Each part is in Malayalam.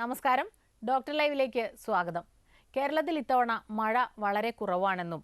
നമസ്കാരം. ഡോക്ടർ ലൈവിലേക്ക് സ്വാഗതം. കേരളത്തിൽ ഇത്തവണ മഴ വളരെ കുറവാണെന്നും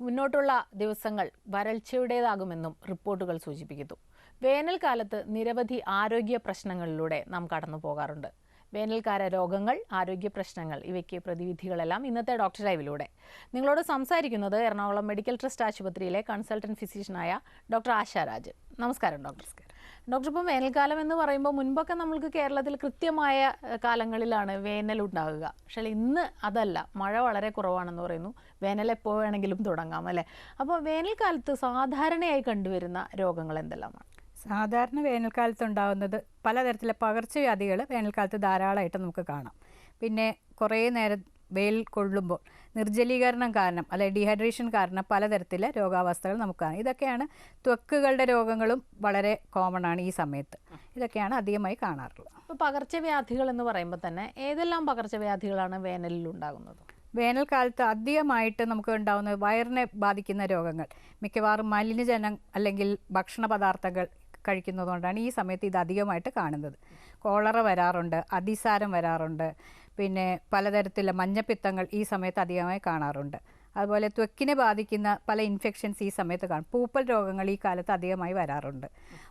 മുന്നോട്ടുള്ള ദിവസങ്ങൾ വരൾച്ചയുടേതാകുമെന്നും റിപ്പോർട്ടുകൾ സൂചിപ്പിക്കുന്നു. വേനൽക്കാലത്ത് നിരവധി ആരോഗ്യ പ്രശ്നങ്ങളിലൂടെ നാം കടന്നു പോകാറുണ്ട്. വേനൽക്കാല രോഗങ്ങൾ ആരോഗ്യ പ്രശ്നങ്ങൾ ഇവയ്ക്ക് പ്രതിവിധികളെല്ലാം ഇന്നത്തെ ഡോക്ടർ ലൈവിലൂടെ. നിങ്ങളോട് സംസാരിക്കുന്നത് എറണാകുളം മെഡിക്കൽ ട്രസ്റ്റ് ആശുപത്രിയിലെ കൺസൾട്ടന്റ് ഫിസിഷ്യനായ ഡോക്ടർ ആശാരാജ് നമസ്കാരം ഡോക്ടർ. ഡോക്ടർ ഇപ്പം വേനൽക്കാലം എന്ന് പറയുമ്പോൾ മുൻപൊക്കെ നമ്മൾക്ക് കേരളത്തിൽ കൃത്യമായ കാലങ്ങളിലാണ് വേനൽ ഉണ്ടാകുക. പക്ഷേ ഇന്ന് അതല്ല. മഴ വളരെ കുറവാണെന്ന് പറയുന്നു. വേനൽ എപ്പോൾ വേണമെങ്കിലും തുടങ്ങാം അല്ലേ? അപ്പോൾ വേനൽക്കാലത്ത് സാധാരണയായി കണ്ടുവരുന്ന രോഗങ്ങൾ എന്തെല്ലാമാണ്? സാധാരണ വേനൽക്കാലത്ത് ഉണ്ടാകുന്നത് പലതരത്തിലെ പകർച്ചവ്യാധികൾ വേനൽക്കാലത്ത് ധാരാളമായിട്ട് നമുക്ക് കാണാം. പിന്നെ കുറേ നേരം വെയിൽ കൊള്ളുമ്പോൾ നിർജലീകരണം കാരണം അല്ലെ ഡീഹൈഡ്രേഷൻ കാരണം പലതരത്തിലെ രോഗാവസ്ഥകൾ നമുക്കാണ്. കാണാം ഇതൊക്കെയാണ് ത്വക്കുകളുടെ രോഗങ്ങളും വളരെ കോമൺ ആണ് ഈ സമയത്ത്. ഇതൊക്കെയാണ് അധികമായി കാണാറുള്ളത്. ഇപ്പോൾ പകർച്ചവ്യാധികൾ എന്ന് പറയുമ്പോൾ തന്നെ ഏതെല്ലാം പകർച്ചവ്യാധികളാണ് വേനലിൽ ഉണ്ടാകുന്നത്? വേനൽക്കാലത്ത് അധികമായിട്ട് നമുക്ക് ഉണ്ടാകുന്ന വയറിനെ ബാധിക്കുന്ന രോഗങ്ങൾ. മിക്കവാറും മലിനജനം അല്ലെങ്കിൽ ഭക്ഷണ പദാർത്ഥങ്ങൾ കഴിക്കുന്നതുകൊണ്ടാണ് ഈ സമയത്ത് ഇത് അധികമായിട്ട് കാണുന്നത്. കോളറ വരാറുണ്ട് അതിസാരം വരാറുണ്ട് പിന്നെ പലതരത്തിലുള്ള മഞ്ഞപ്പിത്തങ്ങൾ ഈ സമയത്ത് അധികമായി കാണാറുണ്ട്. അതുപോലെ ത്വക്കിനെ ബാധിക്കുന്ന പല ഇൻഫെക്ഷൻസ് ഈ സമയത്ത് കാണും. പൂപ്പൽ രോഗങ്ങൾ ഈ കാലത്ത് അധികമായി വരാറുണ്ട്.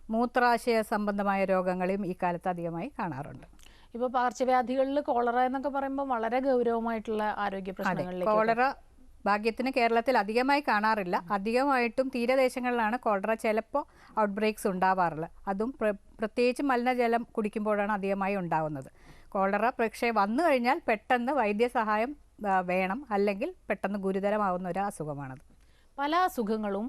മൂത്രാശയ സംബന്ധമായ രോഗങ്ങളും ഈ കാലത്ത് അധികമായി കാണാറുണ്ട്. ഇപ്പോൾ പകർച്ചവ്യാധികളിൽ കോളറ എന്നൊക്കെ പറയുമ്പോൾ വളരെ ഗൗരവമായിട്ടുള്ള ആരോഗ്യ പ്രശ്നങ്ങളിൽ കോളറ ഭാഗ്യത്തിന് കേരളത്തിൽ അധികമായി കാണാറില്ല. അധികമായിട്ടും തീരദേശങ്ങളിലാണ് കോളറ ചിലപ്പോൾ ഔട്ട് ബ്രേക്സ് ഉണ്ടാവാറുള്ളത്. അതും പ്ര- പ്രത്യേകിച്ച് മലിനജലം കുടിക്കുമ്പോഴാണ് അധികമായി ഉണ്ടാവുന്നത്. കോളറ പക്ഷേ വന്നു കഴിഞ്ഞാൽ പെട്ടെന്ന് വൈദ്യസഹായം വേണം. അല്ലെങ്കിൽ പെട്ടെന്ന് ഗുരുതരമാവുന്ന ഒരു അസുഖമാണത്. പല അസുഖങ്ങളും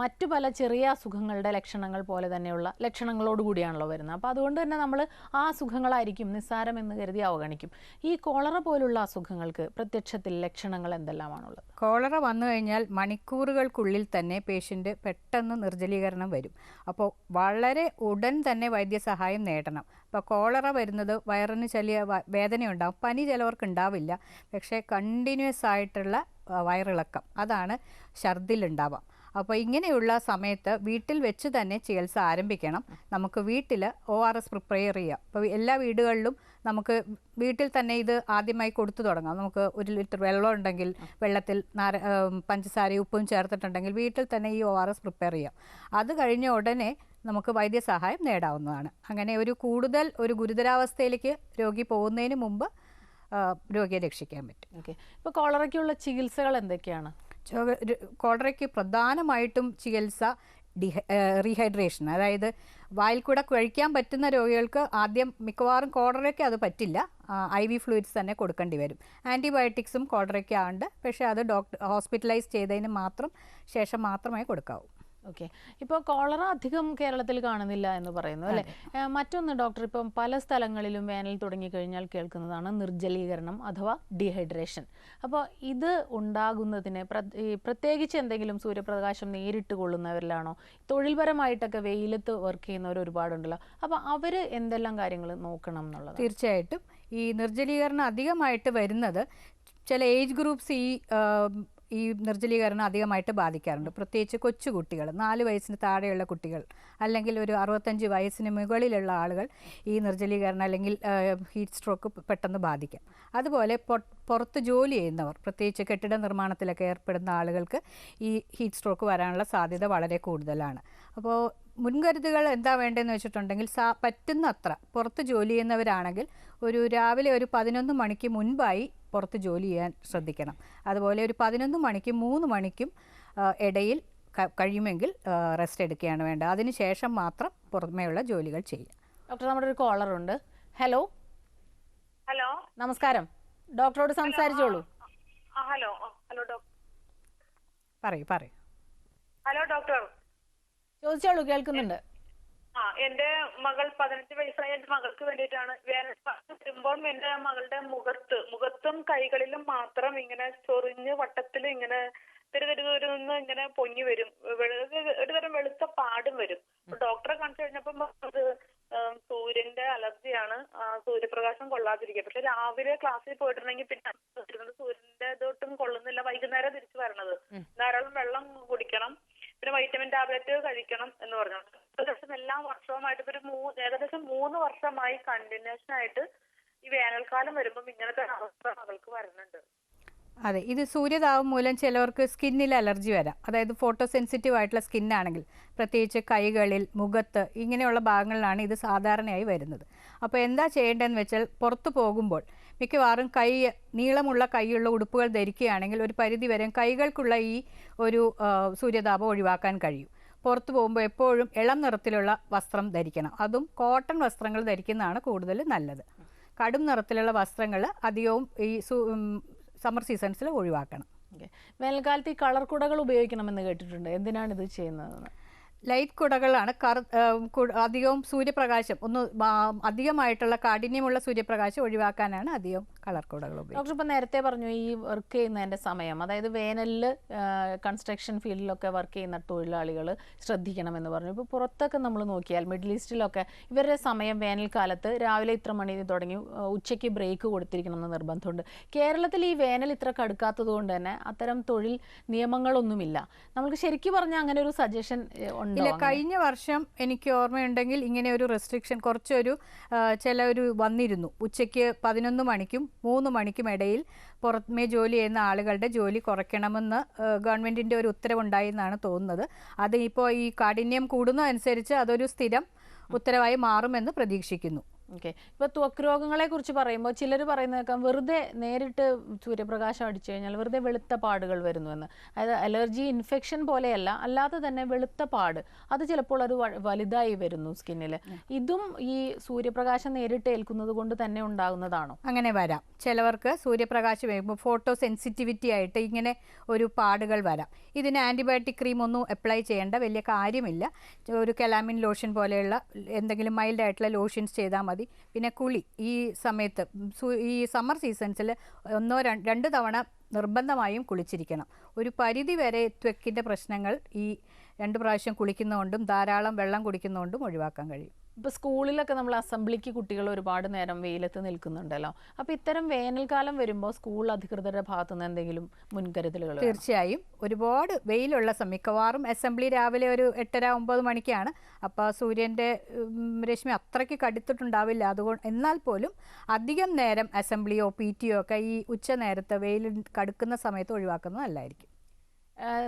മറ്റു പല ചെറിയ അസുഖങ്ങളുടെ ലക്ഷണങ്ങൾ പോലെ തന്നെയുള്ള ലക്ഷണങ്ങളോട് കൂടിയാണല്ലോ വരുന്നത്. അപ്പോൾ അതുകൊണ്ട് തന്നെ നമ്മൾ ആ അസുഖങ്ങളായിരിക്കും നിസ്സാരം എന്ന് കരുതി അവഗണിക്കും. ഈ കോളറ പോലുള്ള അസുഖങ്ങൾക്ക് പ്രത്യക്ഷത്തിൽ ലക്ഷണങ്ങൾ എന്തെല്ലാമാണുള്ളത്? കോളറ വന്നു കഴിഞ്ഞാൽ മണിക്കൂറുകൾക്കുള്ളിൽ തന്നെ പേഷ്യന്റ് പെട്ടെന്ന് നിർജലീകരണം വരും. അപ്പോൾ വളരെ ഉടൻ തന്നെ വൈദ്യസഹായം നേടണം. അപ്പോൾ കോളറ വരുന്നത് വയറിന് ചെറിയ വേദനയുണ്ടാകും പനി ചിലവർക്ക് ഉണ്ടാവില്ല. പക്ഷേ കണ്ടിന്യൂസ് ആയിട്ടുള്ള വയറിളക്കം. അതാണ് ഛർദിലുണ്ടാവാം അപ്പോൾ ഇങ്ങനെയുള്ള സമയത്ത് വീട്ടിൽ വെച്ച് തന്നെ ചികിത്സ ആരംഭിക്കണം. നമുക്ക് വീട്ടിൽ ഒ ആർ എസ് പ്രിപ്പയർ ചെയ്യാം. അപ്പോൾ എല്ലാ വീടുകളിലും നമുക്ക് വീട്ടിൽ തന്നെ ഇത് ആദ്യമായി കൊടുത്തു തുടങ്ങാം. നമുക്ക് ഒരു ലിറ്റർ വെള്ളം ഉണ്ടെങ്കിൽ വെള്ളത്തിൽ നാര പഞ്ചസാരയും ഉപ്പും ചേർത്തിട്ടുണ്ടെങ്കിൽ വീട്ടിൽ തന്നെ ഈ ഒ ആർ എസ് പ്രിപ്പയർ ചെയ്യാം. അത് കഴിഞ്ഞ ഉടനെ നമുക്ക് വൈദ്യസഹായം നേടാവുന്നതാണ്. അങ്ങനെ ഒരു കൂടുതൽ ഒരു ഗുരുതരാവസ്ഥയിലേക്ക് രോഗി പോകുന്നതിന് മുമ്പ് രോഗിയെ രക്ഷിക്കാൻ പറ്റും. ഓക്കെ. ഇപ്പോൾ കോളറയ്ക്കുള്ള ചികിത്സകൾ എന്തൊക്കെയാണ്? കോളറയ്ക്ക് പ്രധാനമായിട്ടും ചികിത്സ ഡിഹൈ റീഹൈഡ്രേഷൻ. അതായത് വായിൽ കൂടെ കഴിക്കാൻ പറ്റുന്ന രോഗികൾക്ക് ആദ്യം മിക്കവാറും കോളറയ്ക്ക് അത് പറ്റില്ല. ഐ വി ഫ്ലൂയിഡ്സ് തന്നെ കൊടുക്കേണ്ടി വരും. ആന്റിബയോട്ടിക്സും കോളറയ്ക്ക് ഉണ്ട് പക്ഷേ അത് ഡോക്ടർ ഹോസ്പിറ്റലൈസ് ചെയ്തതിന് മാത്രം ശേഷം മാത്രമേ കൊടുക്കാവൂ. ഓക്കെ ഇപ്പോൾ കോളറ അധികം കേരളത്തിൽ കാണുന്നില്ല എന്ന് പറയുന്നു അല്ലേ? മറ്റൊന്ന് ഡോക്ടർ ഇപ്പം പല സ്ഥലങ്ങളിലും വേനൽ തുടങ്ങിക്കഴിഞ്ഞാൽ കേൾക്കുന്നതാണ് നിർജലീകരണം അഥവാ ഡീഹൈഡ്രേഷൻ അപ്പോൾ ഇത് ഉണ്ടാകുന്നതിന് പ്രത്യേകിച്ച് എന്തെങ്കിലും സൂര്യപ്രകാശം നേരിട്ട് കൊള്ളുന്നവരിലാണോ? തൊഴിൽപരമായിട്ടൊക്കെ വെയിലത്ത് വർക്ക് ചെയ്യുന്നവർ ഒരുപാടുണ്ടല്ലോ. അപ്പോൾ അവർ എന്തെല്ലാം കാര്യങ്ങൾ നോക്കണം എന്നുള്ളത്? തീർച്ചയായിട്ടും. ഈ നിർജലീകരണം അധികമായിട്ട് വരുന്നത് ചില ഏജ് ഗ്രൂപ്പ്സ് ഈ ഈ നിർജലീകരണം അധികമായിട്ട് ബാധിക്കാറുണ്ട്. പ്രത്യേകിച്ച് കൊച്ചുകുട്ടികൾ നാല് വയസ്സിന് താഴെയുള്ള കുട്ടികൾ അല്ലെങ്കിൽ ഒരു അറുപത്തഞ്ച് വയസ്സിന് മുകളിലുള്ള ആളുകൾ ഈ നിർജലീകരണം അല്ലെങ്കിൽ ഹീറ്റ് സ്ട്രോക്ക് പെട്ടെന്ന് ബാധിക്കാം. അതുപോലെ പുറത്ത് ജോലി ചെയ്യുന്നവർ പ്രത്യേകിച്ച് കെട്ടിട നിർമ്മാണത്തിലൊക്കെ ഏർപ്പെടുന്ന ആളുകൾക്ക് ഈ ഹീറ്റ് സ്ട്രോക്ക് വരാനുള്ള സാധ്യത വളരെ കൂടുതലാണ്. അപ്പോൾ മുൻകരുതുകൾ എന്താ വേണ്ടതെന്ന് വെച്ചിട്ടുണ്ടെങ്കിൽ സാ പറ്റുന്നത്ര പുറത്ത് ജോലി ചെയ്യുന്നവരാണെങ്കിൽ ഒരു രാവിലെ ഒരു പതിനൊന്ന് മണിക്ക് മുൻപായി പുറത്ത് ജോലി ചെയ്യാൻ ശ്രദ്ധിക്കണം. അതുപോലെ ഒരു പതിനൊന്ന് മണിക്കും മൂന്ന് മണിക്കും ഇടയിൽ കഴിയുമെങ്കിൽ റെസ്റ്റ് എടുക്കുകയാണ് വേണ്ടത്. അതിനുശേഷം മാത്രം പുറമേയുള്ള ജോലികൾ ചെയ്യുക. ഡോക്ടർ നമ്മുടെ ഒരു കോളർ ഉണ്ട്. ഹലോ ഹലോ നമസ്കാരം. ഡോക്ടറോട് സംസാരിച്ചോളൂ. ഹലോ ഹലോ ഡോക്ടർ പറയൂ പറയൂ. Hello doctor. ചോദിച്ചോളൂ കേൾക്കുന്നുണ്ട്. ആ എന്റെ മകൾ പതിനഞ്ച് വയസ്സായ എന്റെ മകൾക്ക് വേണ്ടിയിട്ടാണ്. വേനൽ വരുമ്പോൾ എന്റെ മകളുടെ മുഖത്ത് മുഖത്തും കൈകളിലും മാത്രം ഇങ്ങനെ ചൊറിഞ്ഞ് വട്ടത്തിൽ ഇങ്ങനെ തിരുതിരുന്ന് ഇങ്ങനെ പൊങ്ങി വരും. ഒരു തരം വെളുത്ത പാടും വരും. ഡോക്ടറെ കാണിച്ചു കഴിഞ്ഞപ്പം അത് സൂര്യന്റെ അലർജിയാണ്. സൂര്യപ്രകാശം കൊള്ളാതിരിക്കുക. പക്ഷെ രാവിലെ ക്ലാസ്സിൽ പോയിട്ടുണ്ടെങ്കിൽ പിന്നെ സൂര്യന്റെ ഇതൊട്ടും കൊള്ളുന്നില്ല. വൈകുന്നേരം തിരിച്ചു വരണത്. ധാരാളം വെള്ളം കുടിക്കണം. പിന്നെ വൈറ്റമിൻ ടാബ്ലറ്റ് കഴിക്കണം എന്ന് പറഞ്ഞു ഏകദേശം എല്ലാ വർഷവുമായിട്ട് ഒരു മൂന്ന് ഏകദേശം മൂന്ന് വർഷമായി കണ്ടിന്യൂഷൻ ആയിട്ട് ഈ വേനൽക്കാലം വരുമ്പോൾ ഇങ്ങനത്തെ അവസ്ഥ മകൾക്ക് വരുന്നുണ്ട്. അതെ ഇത് സൂര്യതാപം മൂലം ചിലവർക്ക് സ്കിന്നിൽ അലർജി വരാം. അതായത് ഫോട്ടോ സെൻസിറ്റീവ് ആയിട്ടുള്ള സ്കിന്നാണെങ്കിൽ പ്രത്യേകിച്ച് കൈകളിൽ മുഖത്ത് ഇങ്ങനെയുള്ള ഭാഗങ്ങളിലാണ് ഇത് സാധാരണയായി വരുന്നത്. അപ്പോൾ എന്താ ചെയ്യേണ്ടതെന്ന് വെച്ചാൽ പുറത്തു പോകുമ്പോൾ മിക്കവാറും കൈ നീളമുള്ള കൈയുള്ള ഉടുപ്പുകൾ ധരിക്കുകയാണെങ്കിൽ ഒരു പരിധി വരെ കൈകൾക്കുള്ള ഈ ഒരു സൂര്യതാപം ഒഴിവാക്കാൻ കഴിയും. പുറത്തു പോകുമ്പോൾ എപ്പോഴും ഇളം നിറത്തിലുള്ള വസ്ത്രം ധരിക്കണം. അതും കോട്ടൺ വസ്ത്രങ്ങൾ ധരിക്കുന്നതാണ് കൂടുതൽ നല്ലത്. കടും നിറത്തിലുള്ള വസ്ത്രങ്ങൾ അധികവും ഈ സമ്മർ സീസൺസിൽ ഒഴിവാക്കണം. വേനൽക്കാലത്ത് ഈ കളർ കുടകൾ ഉപയോഗിക്കണമെന്ന് കേട്ടിട്ടുണ്ട്. എന്തിനാണ് ഇത് ചെയ്യുന്നതെന്ന് ലൈറ്റ് കുടകളാണ് കറു അധികവും സൂര്യപ്രകാശം. ഒന്ന് അധികമായിട്ടുള്ള കാഠിന്യമുള്ള സൂര്യപ്രകാശം ഒഴിവാക്കാനാണ് അധികം കളർ കുടകൾ ഡോക്ടർ ഇപ്പം നേരത്തെ പറഞ്ഞു ഈ വർക്ക് ചെയ്യുന്നതിന്റെ സമയം അതായത് വേനലിൽ കൺസ്ട്രക്ഷൻ ഫീൽഡിലൊക്കെ വർക്ക് ചെയ്യുന്ന തൊഴിലാളികൾ ശ്രദ്ധിക്കണമെന്ന് പറഞ്ഞു. ഇപ്പോൾ പുറത്തൊക്കെ നമ്മൾ നോക്കിയാൽ മിഡിൽ ഈസ്റ്റിലൊക്കെ ഇവരുടെ സമയം വേനൽക്കാലത്ത് രാവിലെ ഇത്ര മണി തുടങ്ങി ഉച്ചയ്ക്ക് ബ്രേക്ക് കൊടുത്തിരിക്കണമെന്ന് നിർബന്ധമുണ്ട്. കേരളത്തിൽ ഈ വേനൽ ഇത്ര കടുക്കാത്തത് കൊണ്ട് തന്നെ അത്തരം തൊഴിൽ നിയമങ്ങളൊന്നുമില്ല. നമുക്ക് ശരിക്കും പറഞ്ഞാൽ അങ്ങനെ ഒരു സജഷൻ ഉണ്ടോ ഇല്ല കഴിഞ്ഞ വർഷം എനിക്ക് ഓർമ്മയുണ്ടെങ്കിൽ ഇങ്ങനെ ഒരു റെസ്ട്രിക്ഷൻ കുറച്ചൊരു ചില ഒരു വന്നിരുന്നു. ഉച്ചയ്ക്ക് പതിനൊന്ന് മണിക്കും മൂന്ന് മണിക്കും ഇടയിൽ പുറമേ ജോലി ചെയ്യുന്ന ആളുകളുടെ ജോലി കുറയ്ക്കണമെന്ന് ഗവൺമെന്റിന്റെ ഗവൺമെന്റിന്റെ ഒരു ഉത്തരവുണ്ടായി എന്നാണ് തോന്നുന്നത്. അത് ഇപ്പോൾ ഈ കാഠിന്യം കൂടുന്നതനുസരിച്ച് അതൊരു സ്ഥിരം ഉത്തരവായി മാറുമെന്ന് പ്രതീക്ഷിക്കുന്നു. ഓക്കെ ഇപ്പൊ ത്വക്ക് രോഗങ്ങളെ കുറിച്ച് പറയുമ്പോൾ ചിലർ പറയുന്നത് കേൾക്കാം വെറുതെ നേരിട്ട് സൂര്യപ്രകാശം അടിച്ചു കഴിഞ്ഞാൽ വെറുതെ വെളുത്ത പാടുകൾ വരുന്നുവെന്ന്. അതായത് അലർജി ഇൻഫെക്ഷൻ പോലെയല്ല അല്ലാതെ തന്നെ വെളുത്ത പാട്. അത് ചിലപ്പോൾ അത് വലുതായി വരുന്നു സ്കിന്നിൽ ഇതും ഈ സൂര്യപ്രകാശം നേരിട്ട് ഏൽക്കുന്നത് കൊണ്ട് തന്നെ ഉണ്ടാകുന്നതാണോ? അങ്ങനെ വരാം. ചിലവർക്ക് സൂര്യപ്രകാശം വരുമ്പോൾ ഫോട്ടോ സെൻസിറ്റിവിറ്റി ആയിട്ട് ഇങ്ങനെ ഒരു പാടുകൾ വരാം. ഇതിന് ആന്റിബയോട്ടിക് ക്രീം ഒന്നും അപ്ലൈ ചെയ്യേണ്ട വലിയ കാര്യമില്ല. ഒരു കെലാമിൻ ലോഷൻ പോലെയുള്ള എന്തെങ്കിലും മൈൽഡ് ആയിട്ടുള്ള ലോഷൻസ് ചെയ്താൽ മതി. പിന്നെ കുളി ഈ സമയത്ത് ഈ സമ്മർ സീസൺസിൽ ഒന്നോ രണ്ട് തവണ നിർബന്ധമായും കുളിച്ചിരിക്കണം. ഒരു പരിധി വരെ ത്വക്കിന്റെ പ്രശ്നങ്ങൾ ഈ രണ്ട് പ്രാവശ്യം കുളിക്കുന്നതുകൊണ്ടും ധാരാളം വെള്ളം കുടിക്കുന്നതുകൊണ്ടും ഒഴിവാക്കാൻ കഴിയും. ഇപ്പൊ സ്കൂളിലൊക്കെ നമ്മൾ അസംബ്ലിക്ക് കുട്ടികൾ ഒരുപാട് നേരം വെയിലത്ത് നിൽക്കുന്നുണ്ടല്ലോ. അപ്പോൾ ഇത്തരം വേനൽക്കാലം വരുമ്പോൾ സ്കൂൾ അധികൃതരുടെ ഭാഗത്തു നിന്ന് എന്തെങ്കിലും മുൻകരുതലുകൾ തീർച്ചയായും. ഒരുപാട് വെയിലുള്ള മിക്കവാറും അസംബ്ലി രാവിലെ ഒരു എട്ടര ഒമ്പത് മണിക്കാണ്. അപ്പോൾ സൂര്യന്റെ രശ്മി അത്രയ്ക്ക് കടുത്തിട്ടുണ്ടാവില്ല. അതുകൊണ്ട് എന്നാൽ പോലും അധികം നേരം അസംബ്ലിയോ പി ടിയോ ഒക്കെ ഈ ഉച്ച നേരത്തെ വെയിൽ കടുക്കുന്ന സമയത്ത് ഒഴിവാക്കുന്നത് നല്ലതായിരിക്കും.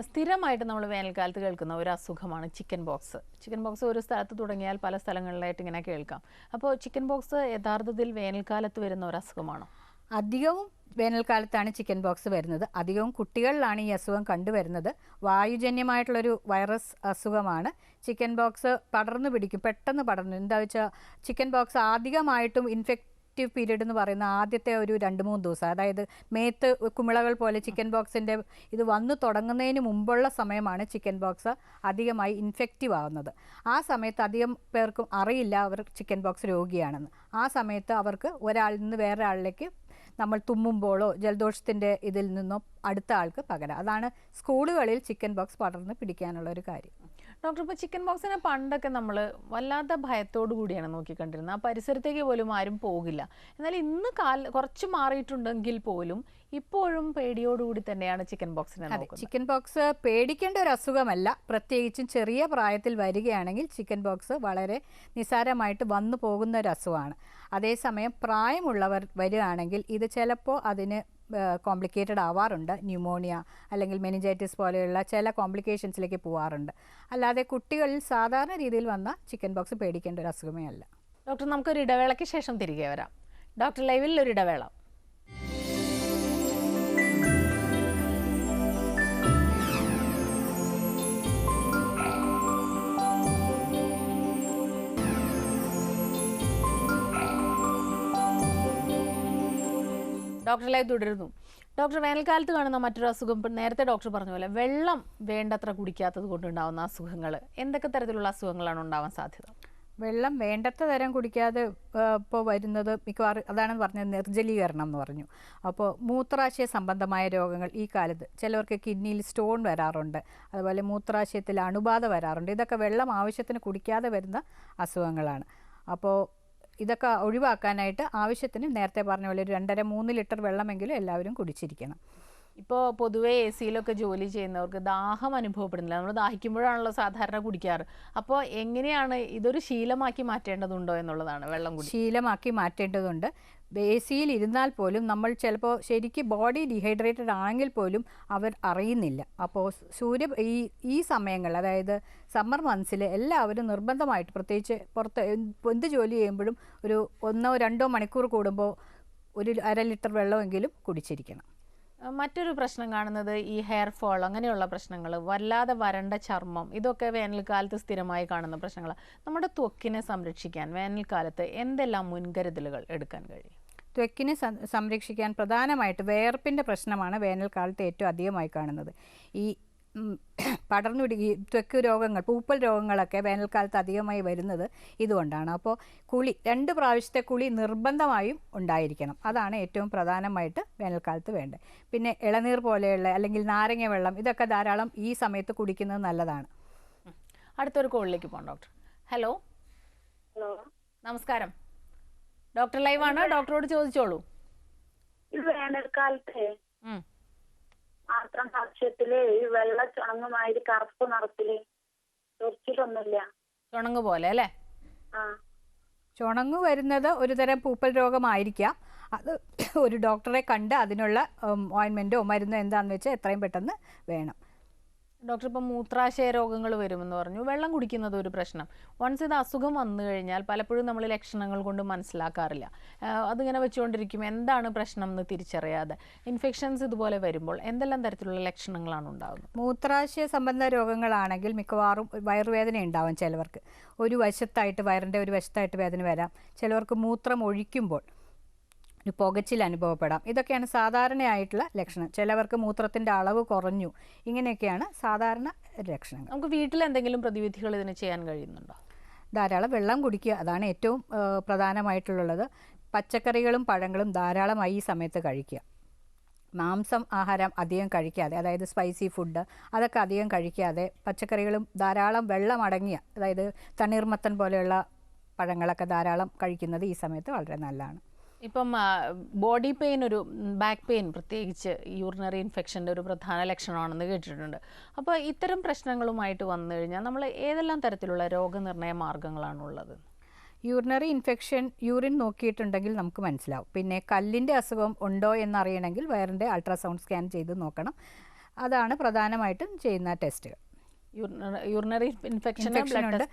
സ്ഥിരമായിട്ട് നമ്മൾ വേനൽക്കാലത്ത് കേൾക്കുന്ന ഒരു അസുഖമാണ് ചിക്കൻ ബോക്സ്. ചിക്കൻ ബോക്സ് ഒരു സ്ഥലത്ത് തുടങ്ങിയാൽ പല സ്ഥലങ്ങളിലായിട്ട് ഇങ്ങനെ കേൾക്കാം. അപ്പോൾ ചിക്കൻ ബോക്സ് യഥാർത്ഥത്തിൽ വേനൽക്കാലത്ത് വരുന്ന ഒരു അസുഖമാണോ? അധികവും വേനൽക്കാലത്താണ് ചിക്കൻ ബോക്സ് വരുന്നത്. അധികവും കുട്ടികളിലാണ് ഈ അസുഖം കണ്ടുവരുന്നത്. വായുജന്യമായിട്ടുള്ളൊരു വൈറസ് അസുഖമാണ്. ചിക്കൻ ബോക്സ് പടർന്നു പിടിക്കും. പെട്ടെന്ന് പടർന്നു. എന്താ വെച്ചാൽ ചിക്കൻ ബോക്സ് അധികമായിട്ടും ഇൻഫെക്റ്റീവ് പീരീഡ് എന്ന് പറയുന്ന ആദ്യത്തെ ഒരു രണ്ട് മൂന്ന് ദിവസം. അതായത് മേത്ത് കുമിളകൾ പോലെ ചിക്കൻ ബോക്സിന്റെ ഇത് വന്നു തുടങ്ങുന്നതിന് മുമ്പുള്ള സമയമാണ് ചിക്കൻ ബോക്സ് അധികമായി ഇൻഫെക്റ്റീവ് ആവുന്നത്. ആ സമയത്ത് അധികം പേർക്കും അറിയില്ല അവർ ചിക്കൻ ബോക്സ് രോഗിയാണെന്ന്. ആ സമയത്ത് അവർക്ക് ഒരാളിൽ നിന്ന് വേറെ ആളിലേക്ക് നമ്മൾ തുമ്മുമ്പോഴോ ജലദോഷത്തിന്റെ ഇതിൽ നിന്നോ അടുത്ത ആൾക്ക് പകരാം. അതാണ് സ്കൂളുകളിൽ ചിക്കൻ ബോക്സ് പടർന്ന് പിടിക്കാനുള്ള ഒരു കാര്യം. ഡോക്ടർ ഇപ്പോൾ ചിക്കൻ ബോക്സിനെ പണ്ടൊക്കെ നമ്മൾ വല്ലാത്ത ഭയത്തോടു കൂടിയാണ് നോക്കിക്കണ്ടിരുന്നത്. ആ പരിസരത്തേക്ക് പോലും ആരും പോകില്ല. എന്നാൽ ഇന്ന് കാല കുറച്ച് മാറിയിട്ടുണ്ടെങ്കിൽ പോലും ഇപ്പോഴും പേടിയോടുകൂടി തന്നെയാണ് ചിക്കൻ ബോക്സിനെ അതെ ചിക്കൻ ബോക്സ് പേടിക്കേണ്ട ഒരു അസുഖമല്ല. പ്രത്യേകിച്ചും ചെറിയ പ്രായത്തിൽ വരികയാണെങ്കിൽ ചിക്കൻ ബോക്സ് വളരെ നിസ്സാരമായിട്ട് വന്നു പോകുന്ന ഒരു അസുഖമാണ്. അതേസമയം പ്രായമുള്ളവർ വരികയാണെങ്കിൽ ഇത് ചിലപ്പോൾ അതിന് കോംപ്ലിക്കേറ്റഡ് ആവാറുണ്ട്. ന്യൂമോണിയ അല്ലെങ്കിൽ മെനിഞ്ചൈറ്റിസ് പോലെയുള്ള ചില കോംപ്ലിക്കേഷൻസിലേക്ക് പോവാറുണ്ട്. അല്ലാതെ കുട്ടികളിൽ സാധാരണ രീതിയിൽ വന്ന ചിക്കൻ ബോക്സ് പേടിക്കേണ്ട ഒരു അസുഖമേ അല്ല. ഡോക്ടർ നമുക്കൊരു ഇടവേളയ്ക്ക് ശേഷം തിരികെ വരാം. ഡോക്ടർ ലൈവിൽ ഒരു ഇടവേള. ഡോക്ടർ ലൈവ് തുടരുന്നു. ഡോക്ടർ വേനൽക്കാലത്ത് കാണുന്ന മറ്റൊരു അസുഖം നേരത്തെ ഡോക്ടർ പറഞ്ഞ പോലെ വെള്ളം വേണ്ടത്ര കുടിക്കാത്തത് കൊണ്ടുണ്ടാവുന്ന അസുഖങ്ങൾ എന്തൊക്കെ തരത്തിലുള്ള അസുഖങ്ങളാണ് ഉണ്ടാവാൻ സാധ്യത? വെള്ളം വേണ്ടത്ര തരം കുടിക്കാതെ ഇപ്പോൾ വരുന്നത് മിക്കവാറും അതാണ് പറഞ്ഞത് നിർജലീകരണം എന്ന് പറഞ്ഞു. അപ്പോൾ മൂത്രാശയ സംബന്ധമായ രോഗങ്ങൾ ഈ കാലത്ത് ചിലവർക്ക് കിഡ്നിയിൽ സ്റ്റോൺ വരാറുണ്ട്. അതുപോലെ മൂത്രാശയത്തിൽ അണുബാധ വരാറുണ്ട്. ഇതൊക്കെ വെള്ളം ആവശ്യത്തിന് കുടിക്കാതെ വരുന്ന അസുഖങ്ങളാണ്. അപ്പോൾ ഇതൊക്കെ ഒഴിവാക്കാനായിട്ട് ആവശ്യത്തിന് നേരത്തെ പറഞ്ഞ പോലെ ഒരു രണ്ടര മൂന്ന് ലിറ്റർ വെള്ളമെങ്കിലും എല്ലാവരും കുടിച്ചിരിക്കണം. ഇപ്പോൾ പൊതുവേ എ സിയിലൊക്കെ ജോലി ചെയ്യുന്നവർക്ക് ദാഹം അനുഭവപ്പെടുന്നില്ല. നമ്മൾ ദാഹിക്കുമ്പോഴാണല്ലോ സാധാരണ കുടിക്കാറ്. അപ്പോൾ എങ്ങനെയാണ് ഇതൊരു ശീലമാക്കി മാറ്റേണ്ടതുണ്ടോ എന്നുള്ളതാണ് വെള്ളം കുടി ശീലമാക്കി മാറ്റേണ്ടതുണ്ട്. എ സിയിൽ ഇരുന്നാൽ പോലും നമ്മൾ ചിലപ്പോൾ ശരിക്കും ബോഡി ഡീഹൈഡ്രേറ്റഡ് ആണെങ്കിൽ പോലും അവർ അറിയുന്നില്ല. അപ്പോൾ സൂര്യ ഈ ഈ സമയങ്ങൾ അതായത് സമ്മർ മന്ത്സിൽ എല്ലാവരും നിർബന്ധമായിട്ട് പ്രത്യേകിച്ച് പുറത്ത് എന്ത് ജോലി ചെയ്യുമ്പോഴും ഒരു ഒന്നോ രണ്ടോ മണിക്കൂർ കൂടുമ്പോൾ ഒരു അര ലിറ്റർ വെള്ളമെങ്കിലും കുടിച്ചിരിക്കണം. മറ്റൊരു പ്രശ്നം കാണുന്നത് ഈ ഹെയർ ഫോൾ അങ്ങനെയുള്ള പ്രശ്നങ്ങൾ വല്ലാതെ വരണ്ട ചർമ്മം ഇതൊക്കെ വേനൽക്കാലത്ത് സ്ഥിരമായി കാണുന്ന പ്രശ്നങ്ങൾ നമ്മുടെ ത്വക്കിനെ സംരക്ഷിക്കാൻ വേനൽക്കാലത്ത് എന്തെല്ലാം മുൻകരുതലുകൾ എടുക്കാൻ കഴിയും? ത്വക്കിനെ സംരക്ഷിക്കാൻ പ്രധാനമായിട്ട് വേർപ്പിന്റെ പ്രശ്നമാണ് വേനൽക്കാലത്ത് ഏറ്റവും അധികമായി കാണുന്നത്. ഈ ഉം, പടർന്നു പിടി- ഈ ത്വക്ക് രോഗങ്ങൾ പൂപ്പൽ രോഗങ്ങളൊക്കെ വേനൽക്കാലത്ത് അധികമായി വരുന്നത് ഇതുകൊണ്ടാണ്. അപ്പോൾ കുളി രണ്ട് പ്രാവശ്യത്തെ കുളി നിർബന്ധമായും ഉണ്ടായിരിക്കണം. അതാണ് ഏറ്റവും പ്രധാനമായിട്ട് വേനൽക്കാലത്ത് വേണ്ടത്. പിന്നെ ഇളനീർ പോലെയുള്ള അല്ലെങ്കിൽ നാരങ്ങ വെള്ളം ഇതൊക്കെ ധാരാളം ഈ സമയത്ത് കുടിക്കുന്നത് നല്ലതാണ്. അടുത്തൊരു കോളിലേക്ക് പോകാം ഡോക്ടർ. ഹലോ? ഹലോ? നമസ്കാരം. ഡോക്ടർ ലൈവാണ്? ഡോക്ടറോട് ചോദിച്ചോളൂ. വേനൽക്കാലത്തെ. മാത്രം സാക്ഷ്യത്തിൽ ഈ വെള്ള ചുണങ്ങുമാതിരി കറുപ്പ് നിറത്തിൽ ചൊറിച്ചിലൊന്നുമില്ല ചുണങ്ങ് പോലെ അല്ലേ? ആ. ചുണങ്ങ് വരുന്നത് ഒരുതരം പൂപ്പൽ രോഗമായിരിക്കാം. അത് ഒരു ഡോക്ടറെ കണ്ട് അതിനുള്ള ഓയിൻമെന്റോ മരുന്നോ എന്താണെന്ന് വെച്ചാൽ എത്രയും പെട്ടെന്ന് വേണം. ഡോക്ടർ ഇപ്പം മൂത്രാശയ രോഗങ്ങൾ വരുമെന്ന് പറഞ്ഞു. വെള്ളം കുടിക്കുന്നത് ഒരു പ്രശ്നം. വൺസ് ഇത് അസുഖം വന്നു കഴിഞ്ഞാൽ പലപ്പോഴും നമ്മൾ ലക്ഷണങ്ങൾ കൊണ്ട് മനസ്സിലാക്കാറില്ല. അതിങ്ങനെ വെച്ചുകൊണ്ടിരിക്കും. എന്താണ് പ്രശ്നം എന്ന് തിരിച്ചറിയാതെ. ഇൻഫെക്ഷൻസ് ഇതുപോലെ വരുമ്പോൾ എന്തെല്ലാം തരത്തിലുള്ള ലക്ഷണങ്ങളാണ് ഉണ്ടാകുന്നത് മൂത്രാശയ സംബന്ധ രോഗങ്ങളാണെങ്കിൽ മിക്കവാറും വയറുവേദന ഉണ്ടാവും ചിലവർക്ക്. ഒരു വശത്തായിട്ട് വയറിന്റെ ഒരു വശത്തായിട്ട് വേദന വരാം. ചിലവർക്ക് മൂത്രം ഒഴിക്കുമ്പോൾ ഒരു പുകച്ചിൽ അനുഭവപ്പെടാം. ഇതൊക്കെയാണ് സാധാരണയായിട്ടുള്ള ലക്ഷണം. ചിലവർക്ക് മൂത്രത്തിന്റെ അളവ് കുറഞ്ഞു. ഇങ്ങനെയൊക്കെയാണ് സാധാരണ ലക്ഷണങ്ങൾ. നമുക്ക് വീട്ടിൽ എന്തെങ്കിലും പ്രതിവിധികൾ ഇതിന് ചെയ്യാൻ കഴിയുന്നുണ്ടോ? ധാരാളം വെള്ളം കുടിക്കുക. അതാണ് ഏറ്റവും പ്രധാനമായിട്ടുള്ളത് പച്ചക്കറികളും പഴങ്ങളും ധാരാളമായി ഈ സമയത്ത് കഴിക്കുക. മാംസം ആഹാരം അധികം കഴിക്കാതെ അതായത് സ്പൈസി ഫുഡ് അതൊക്കെ അധികം കഴിക്കാതെ പച്ചക്കറികളും ധാരാളം വെള്ളം അടങ്ങിയ അതായത് തണ്ണീർമത്തൻ പോലെയുള്ള പഴങ്ങളൊക്കെ ധാരാളം കഴിക്കുന്നത് ഈ സമയത്ത് വളരെ നല്ലതാണ്. ഇപ്പം ബോഡി പെയിൻ ഒരു ബാക്ക് പെയിൻ പ്രത്യേകിച്ച് യൂറിനറി ഇൻഫെക്ഷന്റെ ഒരു പ്രധാന ലക്ഷണമാണെന്ന് കേട്ടിട്ടുണ്ട്. അപ്പോൾ ഇത്തരം പ്രശ്നങ്ങളുമായിട്ട് വന്നു കഴിഞ്ഞാൽ നമ്മൾ ഏതെല്ലാം തരത്തിലുള്ള രോഗനിർണയ മാർഗങ്ങളാണുള്ളത്? യൂറിനറി ഇൻഫെക്ഷൻ യൂറിൻ നോക്കിയിട്ടുണ്ടെങ്കിൽ നമുക്ക് മനസ്സിലാവും. പിന്നെ കല്ലിന്റെ അസുഖം ഉണ്ടോ എന്നറിയണമെങ്കിൽ വയറിന്റെ അൾട്രാസൗണ്ട് സ്കാൻ ചെയ്ത് നോക്കണം. അതാണ് പ്രധാനമായിട്ടും ചെയ്യുന്ന ടെസ്റ്റുകൾ യൂറിനറി ഇൻഫെക്ഷൻ ഉണ്ട്.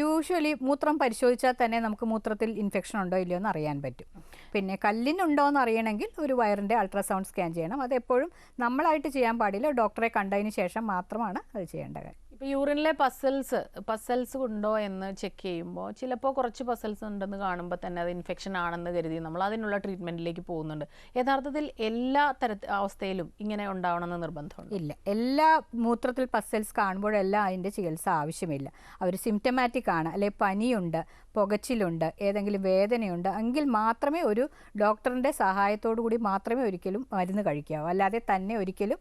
യൂഷ്വലി മൂത്രം പരിശോധിച്ചാൽ തന്നെ നമുക്ക് മൂത്രത്തിൽ ഇൻഫെക്ഷൻ ഉണ്ടോ ഇല്ലയോ എന്ന് അറിയാൻ പറ്റും. പിന്നെ കല്ലിനുണ്ടോ എന്ന് അറിയണമെങ്കിൽ ഒരു വയറിന്റെ അൾട്രാസൗണ്ട് സ്കാൻ ചെയ്യണം. അതെപ്പോഴും നമ്മളായിട്ട് ചെയ്യാൻ പാടില്ല. ഡോക്ടറെ കണ്ടതിന് ശേഷം മാത്രമാണ് അത് ചെയ്യേണ്ട കാര്യം ഇപ്പോൾ യൂറിനിലെ പസൽസ് പസൽസ് ഉണ്ടോ എന്ന് ചെക്ക് ചെയ്യുമ്പോൾ ചിലപ്പോൾ കുറച്ച് പസൽസ് ഉണ്ടെന്ന് കാണുമ്പോൾ തന്നെ അത് ഇൻഫെക്ഷൻ ആണെന്ന് കരുതി നമ്മൾ അതിനുള്ള ട്രീറ്റ്മെന്റിലേക്ക് പോകുന്നുണ്ട്. യഥാർത്ഥത്തിൽ എല്ലാ തര അവസ്ഥയിലും ഇങ്ങനെ ഉണ്ടാവണമെന്ന് നിർബന്ധമുണ്ട്? ഇല്ല. എല്ലാ മൂത്രത്തിൽ പസൽസ് കാണുമ്പോഴെല്ലാം അതിന്റെ ചികിത്സ ആവശ്യമില്ല. അവർ സിംറ്റമാറ്റിക് ആണ്. അല്ലെ പനിയുണ്ട് പുകച്ചിലുണ്ട് ഏതെങ്കിലും വേദനയുണ്ട് എങ്കിൽ മാത്രമേ ഒരു ഡോക്ടറിന്റെ സഹായത്തോടു കൂടി മാത്രമേ ഒരിക്കലും മരുന്ന് കഴിക്കാവൂ. അല്ലാതെ തന്നെ ഒരിക്കലും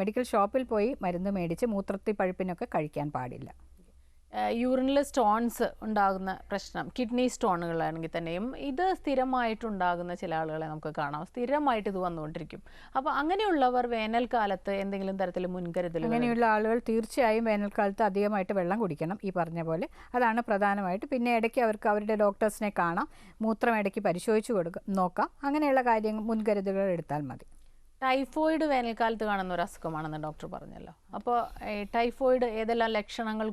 മെഡിക്കൽ ഷോപ്പിൽ പോയി മരുന്ന് മേടിച്ച് മൂത്രത്തി പഴുപ്പിനൊക്കെ കഴിക്കാൻ പാടില്ല. യൂറിനിൽ സ്റ്റോൺസ് ഉണ്ടാകുന്ന പ്രശ്നം കിഡ്നി സ്റ്റോണുകളാണെങ്കിൽ തന്നെയും ഇത് സ്ഥിരമായിട്ടുണ്ടാകുന്ന ചില ആളുകളെ നമുക്ക് കാണാം. സ്ഥിരമായിട്ട് ഇത് വന്നുകൊണ്ടിരിക്കും. അപ്പോൾ അങ്ങനെയുള്ളവർ വേനൽക്കാലത്ത് എന്തെങ്കിലും തരത്തിൽ മുൻകരുതൽ അങ്ങനെയുള്ള ആളുകൾ തീർച്ചയായും വേനൽക്കാലത്ത് അധികമായിട്ട് വെള്ളം കുടിക്കണം ഈ പറഞ്ഞ പോലെ. അതാണ് പ്രധാനമായിട്ട്. പിന്നെ ഇടയ്ക്ക് അവർക്ക് അവരുടെ ഡോക്ടേഴ്സിനെ കാണാം. മൂത്രം ഇടയ്ക്ക് പരിശോധിച്ച് കൊടുക്കാം നോക്കാം. അങ്ങനെയുള്ള കാര്യങ്ങൾ മുൻകരുതലുകൾ എടുത്താൽ മതി. ടൈഫോയിഡ് വേനൽക്കാലത്ത് കാണുന്ന ഒരു അസുഖമാണെന്ന് ഡോക്ടർ പറഞ്ഞല്ലോ. അപ്പോൾ ടൈഫോയിഡ് ഏതെല്ലാം ലക്ഷണങ്ങൾ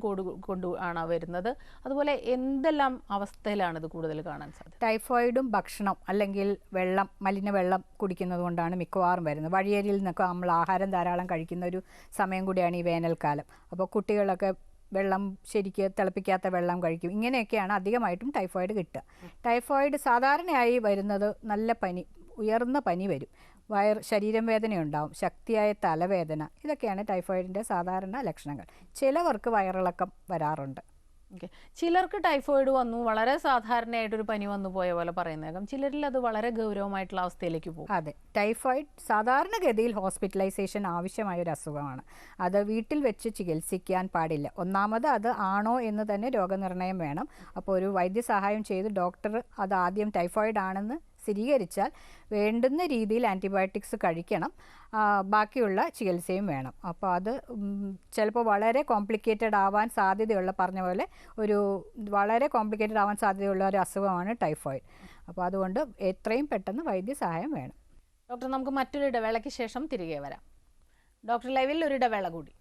കൊണ്ട് ആണ് വരുന്നത്? അതുപോലെ എന്തെല്ലാം അവസ്ഥയിലാണ് ഇത് കൂടുതൽ കാണാൻ സാധിക്കുന്നത് ടൈഫോയിഡും ഭക്ഷണം അല്ലെങ്കിൽ വെള്ളം മലിന വെള്ളം കുടിക്കുന്നത് കൊണ്ടാണ് മിക്കവാറും വരുന്നത്. വഴിയരിയിൽ നിന്നൊക്കെ നമ്മൾ ആഹാരം ധാരാളം കഴിക്കുന്ന ഒരു സമയം കൂടിയാണ് ഈ വേനൽക്കാലം. അപ്പോൾ കുട്ടികളൊക്കെ വെള്ളം ശരിക്ക് തിളപ്പിക്കാത്ത വെള്ളം കഴിക്കും. ഇങ്ങനെയൊക്കെയാണ് അധികമായിട്ടും ടൈഫോയിഡ് കിട്ടുക. ടൈഫോയിഡ് സാധാരണയായി വരുന്നത് നല്ല പനി ഉയർന്ന പനി വരും. വയർ ശരീരം വേദനയുണ്ടാവും ശക്തിയായ തലവേദന ഇതൊക്കെയാണ് ടൈഫോയിഡിന്റെ സാധാരണ ലക്ഷണങ്ങൾ. ചിലവർക്ക് വയറിളക്കം വരാറുണ്ട്. ഓക്കെ. ചിലർക്ക് ടൈഫോയിഡ് വന്നു വളരെ സാധാരണയായിട്ടൊരു പനി വന്നു പോയ പോലെ പറയുന്നേക്കാം. ചിലരിൽ അത് വളരെ ഗൗരവമായിട്ടുള്ള അവസ്ഥയിലേക്ക് പോകും. അതെ. ടൈഫോയിഡ് സാധാരണഗതിയിൽ ഹോസ്പിറ്റലൈസേഷൻ ആവശ്യമായ ഒരു അസുഖമാണ്. അത് വീട്ടിൽ വെച്ച് ചികിത്സിക്കാൻ പാടില്ല. ഒന്നാമത് അത് ആണോ എന്ന് തന്നെ രോഗനിർണയം വേണം. അപ്പോൾ ഒരു വൈദ്യസഹായം ചെയ്ത് ഡോക്ടർ അത് ആദ്യം ടൈഫോയിഡ് ആണെന്ന് സ്ഥിരീകരിച്ചാൽ വേണ്ടുന്ന രീതിയിൽ ആന്റിബയോട്ടിക്സ് കഴിക്കണം. ബാക്കിയുള്ള ചികിത്സയും വേണം. അപ്പോൾ അത് ചിലപ്പോൾ വളരെ കോംപ്ലിക്കേറ്റഡ് ആവാൻ സാധ്യതയുള്ള പറഞ്ഞ പോലെ ഒരു വളരെ കോംപ്ലിക്കേറ്റഡ് ആവാൻ സാധ്യതയുള്ള ഒരു അസുഖമാണ് ടൈഫോയിഡ്. അപ്പോൾ അതുകൊണ്ട് എത്രയും പെട്ടെന്ന് വൈദ്യസഹായം വേണം. ഡോക്ടർ നമുക്ക് മറ്റൊരു ഇടവേളയ്ക്ക് ശേഷം തിരികെ വരാം. ഡോക്ടർ ലൈവിൽ ഒരു ഇടവേള കൂടി.